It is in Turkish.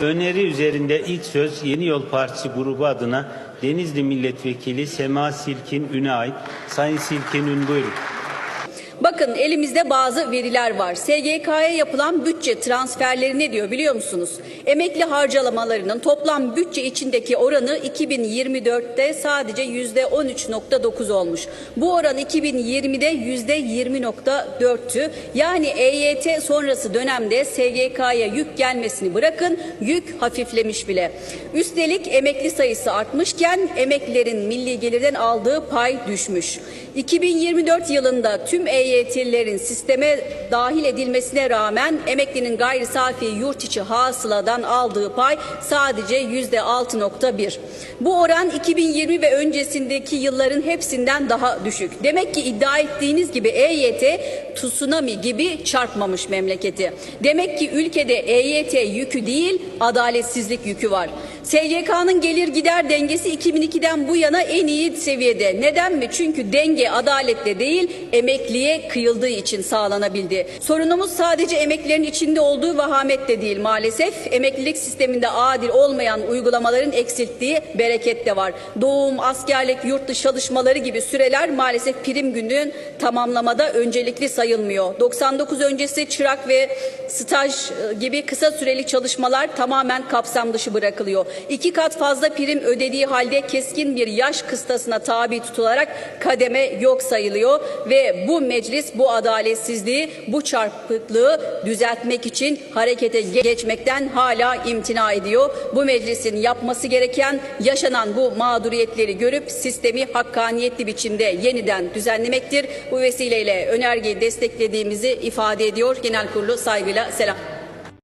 Öneri üzerinde ilk söz Yeni Yol Partisi grubu adına Denizli Milletvekili Sema Silkin Ün'e. Sayın Silkin Ün buyurun. Bakın elimizde bazı veriler var. SGK'ya yapılan bütçe transferleri ne diyor biliyor musunuz? Emekli harcamalarının toplam bütçe içindeki oranı 2024'te sadece yüzde 13.9 olmuş. Bu oran 2020'de yüzde 20.4'tü. Yani EYT sonrası dönemde SGK'ya yük gelmesini bırakın yük hafiflemiş bile. Üstelik emekli sayısı artmışken emeklilerin milli gelirden aldığı pay düşmüş. 2024 yılında tüm EYT'lilerin sisteme dahil edilmesine rağmen emeklinin gayri safi yurt içi hasıladan aldığı pay sadece yüzde 6.1. Bu oran 2020 ve öncesindeki yılların hepsinden daha düşük. Demek ki iddia ettiğiniz gibi EYT tsunami gibi çarpmamış memleketi. Demek ki ülkede EYT yükü değil adaletsizlik yükü var. SGK'nın gelir gider dengesi 2002'den bu yana en iyi seviyede. Neden mi? Çünkü denge adaletle değil emekliye kıyıldığı için sağlanabildi. Sorunumuz sadece emeklilerin içinde olduğu vahamette değil maalesef. Emeklilik sisteminde adil olmayan uygulamaların eksilttiği bereket de var. Doğum, askerlik, yurt dışı çalışmaları gibi süreler maalesef prim günün tamamlamada öncelikli sayılmıyor. 99 öncesi çırak ve staj e, gibi kısa süreli çalışmalar tamamen kapsam dışı bırakılıyor. İki kat fazla prim ödediği halde keskin bir yaş kıstasına tabi tutularak kademe yok sayılıyor ve bu meclis bu adaletsizliği, bu çarpıklığı düzeltmek için harekete geçmekten hala imtina ediyor. Bu meclisin yapması gereken yaşanan bu mağduriyetleri görüp sistemi hakkaniyetli biçimde yeniden düzenlemektir. Bu vesileyle önergeyi desteklediğimizi ifade ediyor. Genel Kurulu saygıyla selam.